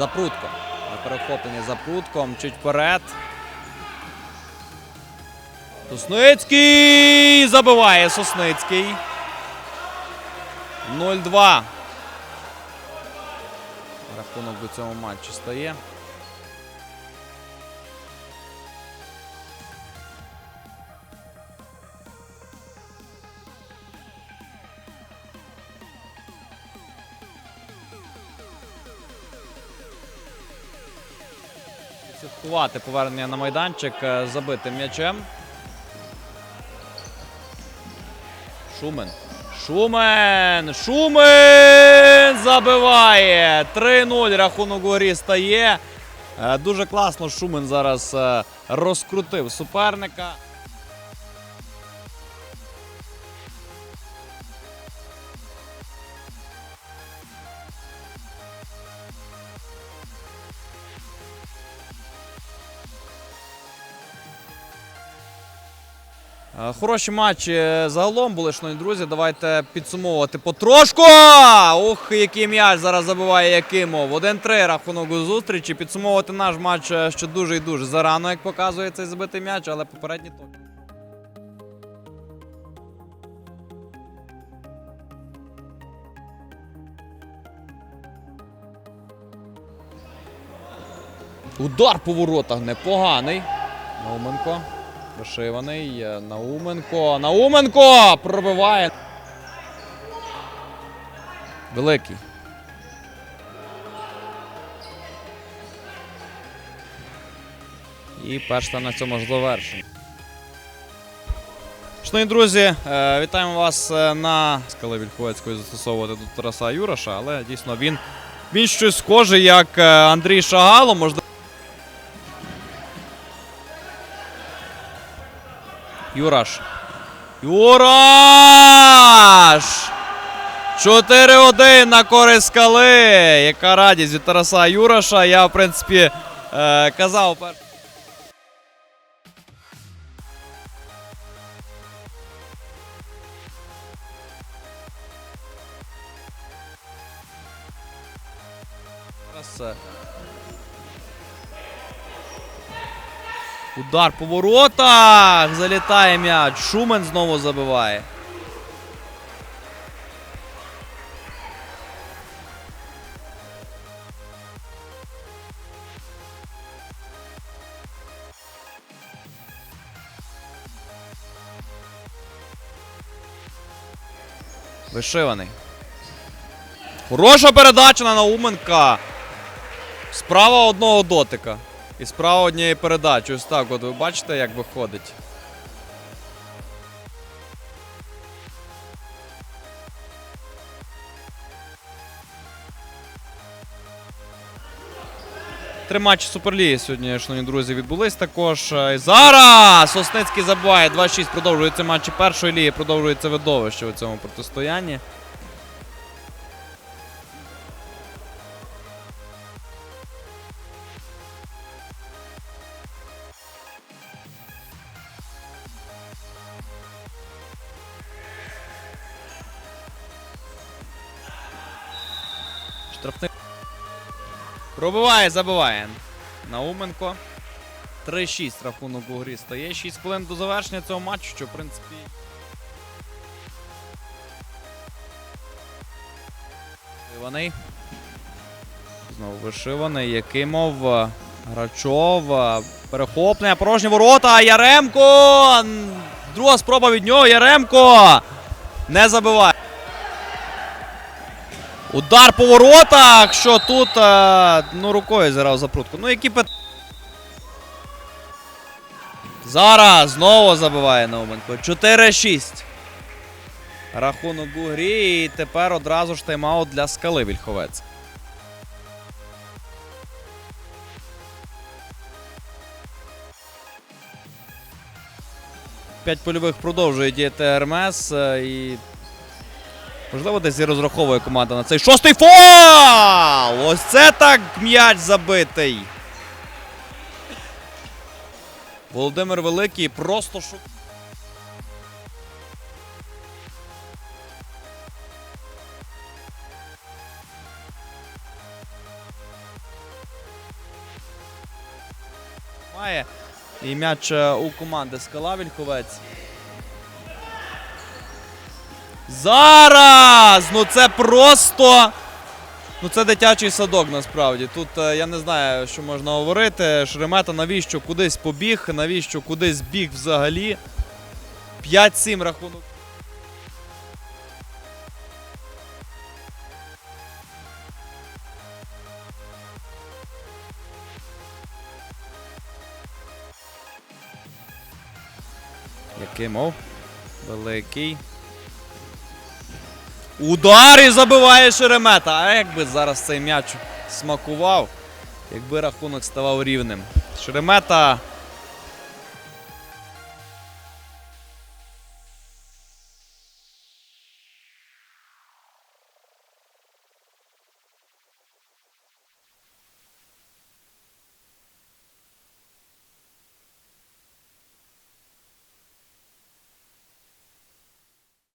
Запрутко. На перехопленні запрутком. Чуть вперед. Сосницький! Забиває Сосницький. 0-2. Рахунок до цього матчу стає. Слідкувати повернення на майданчик е, забитим м'ячем. Шумен. Шумен! Шумен! Забиває! 3-0 рахунок горі стає. Е, Дуже класно Шумен зараз е, розкрутив суперника. Хороші матчі е, загалом були, шановні друзі. Давайте підсумовувати потрошку. Ух, який м'яч зараз забиває Якимов. 1-3 рахунок у зустрічі. Підсумовувати наш матч е, ще дуже і дуже зарано, як показує цей забитий м'яч, але попередній точно. Удар по воротах непоганий. Науменко. Вишиваний. Науменко. Науменко! Пробиває. Великий. І перший на цьому ж завершення. Шановні друзі, е, вітаємо вас е, на скали Вільховецької застосовувати тут Тараса Юраша, але дійсно він, він щось схоже, як е, Андрій Шагало. Можливо. Юраш. Юраш! 4-1 на користь скали. Яка радість від Тараса Юраша. Я, в принципі, е, казав пер... Удар по воротах! Залітає м'яч. Шумен знову забиває. Вишиваний. Хороша передача на Науменка. Справа одного дотика. І справа однієї передачі. Ось так, от ви бачите, як виходить. Три матчі Суперліги сьогодні, шановні друзі, відбулись також. Е, І зараз Сосницький забиває 2-6. Продовжуються матчі першої ліги. Продовжується видовище у цьому протистоянні. Штрафний. Пробиває, забиває. Науменко. 3-6 рахунок у грі стає. 6 хвилин до завершення цього матчу, що в принципі. Вишиваний. Знову вишиваний. Якимов. е, Грачов. е, Перехоплення. Порожні ворота. Яремко. Друга спроба від нього. Яремко. Не забиває. Удар по воротах. Що тут е, ну, рукою зіграв запрутку. Ну, які пит... Зараз знову забиває Науменко. 4-6. Рахунок у грі. І тепер одразу ж тайм-аут для скали Вільховець. П'ять польових продовжує діяти РМС. е, І Можливо, десь і розраховує команда на цей шостий фол! Ось це так м'яч забитий. Володимир Великий просто Має І м'яч е, у команди Скала Вільховець. Зараз! Ну це просто. Ну це дитячий садок насправді. Тут е, я не знаю, що можна говорити. Шеремета навіщо кудись побіг, навіщо кудись біг взагалі. 5-7 рахунок. Якимов. Великий. Удар і забиває Шеремета. А якби зараз цей м'яч смакував, якби рахунок ставав рівним. Шеремета